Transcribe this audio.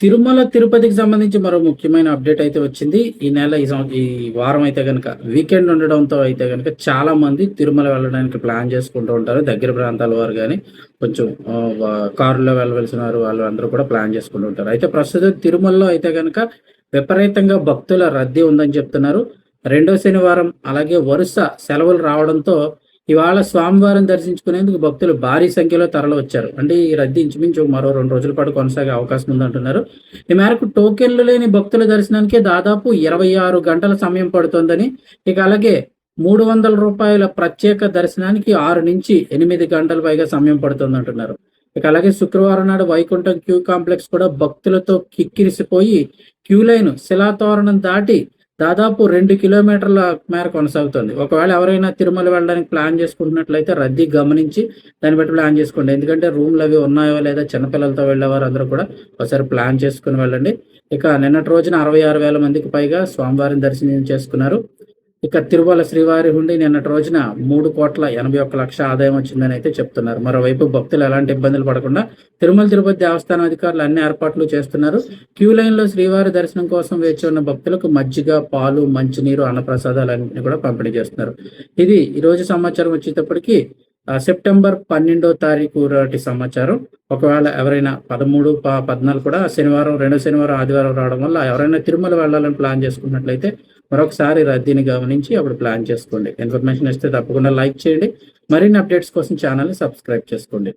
తిరుమల తిరుపతికి సంబంధించి మరో ముఖ్యమైన అప్డేట్ అయితే వచ్చింది. ఈ నెల ఈ ఈ వారం అయితే కనుక వీకెండ్ ఉండడంతో అయితే కనుక చాలా మంది తిరుమల వెళ్ళడానికి ప్లాన్ చేసుకుంటూ ఉంటారు. దగ్గర ప్రాంతాల వారు కానీ కొంచెం కారులో వెళ్ళవలసిన వారు వాళ్ళు అందరూ కూడా ప్లాన్ చేసుకుంటూ ఉంటారు. అయితే ప్రస్తుతం తిరుమలలో అయితే కనుక విపరీతంగా భక్తుల రద్దీ ఉందని చెప్తున్నారు. రెండో శనివారం అలాగే వరుస సెలవులు రావడంతో ఇవాళ స్వామివారం దర్శించుకునేందుకు భక్తులు భారీ సంఖ్యలో తరలి వచ్చారు. అంటే ఈ రద్దీ ఇంచుమించు మరో రెండు రోజుల పాటు కొనసాగే అవకాశం ఉందంటున్నారు. ఈ మేరకు టోకెన్లు లేని భక్తుల దర్శనానికి దాదాపు ఇరవై ఆరు గంటల సమయం పడుతోందని ఇక అలాగే మూడు వందల రూపాయల ప్రత్యేక దర్శనానికి ఆరు నుంచి ఎనిమిది గంటల పైగా సమయం పడుతుంది అంటున్నారు ఇక అలాగే శుక్రవారం నాడు వైకుంఠం క్యూ కాంప్లెక్స్ కూడా భక్తులతో కిక్కిరిసిపోయి క్యూ లైన్ శిలాతోరణం దాటి దాదాపు రెండు కిలోమీటర్ల మేర కొనసాగుతుంది. ఒకవేళ ఎవరైనా తిరుమల వెళ్ళడానికి ప్లాన్ చేసుకుంటున్నట్లయితే రద్దీ గమనించి దాన్ని బట్టి ప్లాన్ చేసుకోండి. ఎందుకంటే రూమ్లు అవి ఉన్నాయో లేదా చిన్నపిల్లలతో వెళ్ళేవారు అందరూ కూడా ఒకసారి ప్లాన్ చేసుకుని వెళ్ళండి. ఇక నిన్నటి రోజున అరవై ఆరు వేల మందికి పైగా స్వామివారిని దర్శనం చేసుకున్నారు. ఇక తిరుమల శ్రీవారి హుండి నిన్నటి రోజున మూడు కోట్ల ఎనభై ఒక్క లక్ష ఆదాయం వచ్చిందని అయితే చెప్తున్నారు. మరోవైపు భక్తులు ఎలాంటి ఇబ్బందులు పడకుండా తిరుమల తిరుపతి దేవస్థానం అధికారులు అన్ని ఏర్పాట్లు చేస్తున్నారు. క్యూ లైన్లో శ్రీవారి దర్శనం కోసం వేచి ఉన్న భక్తులకు మజ్జిగ పాలు మంచినీరు అన్నప్రసాదాలు అన్నింటినీ కూడా పంపిణీ చేస్తున్నారు. ఇది ఈ రోజు సమాచారం వచ్చేటప్పటికి సెప్టెంబర్ పన్నెండో తారీఖు నాటి సమాచారం. ఒకవేళ ఎవరైనా పదమూడు ప- పద్నాలుగు కూడా శనివారం రెండో శనివారం ఆదివారం రావడం వల్ల ఎవరైనా తిరుమల వెళ్ళాలని ప్లాన్ చేసుకున్నట్లయితే మరొకసారి రద్దీని గమనించి అప్పుడు ప్లాన్ చేసుకోండి. ఇన్ఫర్మేషన్ ఇస్తే తప్పకుండా లైక్ చేయండి. మరిన్ని అప్డేట్స్ కోసం ఛానల్ని సబ్స్క్రైబ్ చేసుకోండి.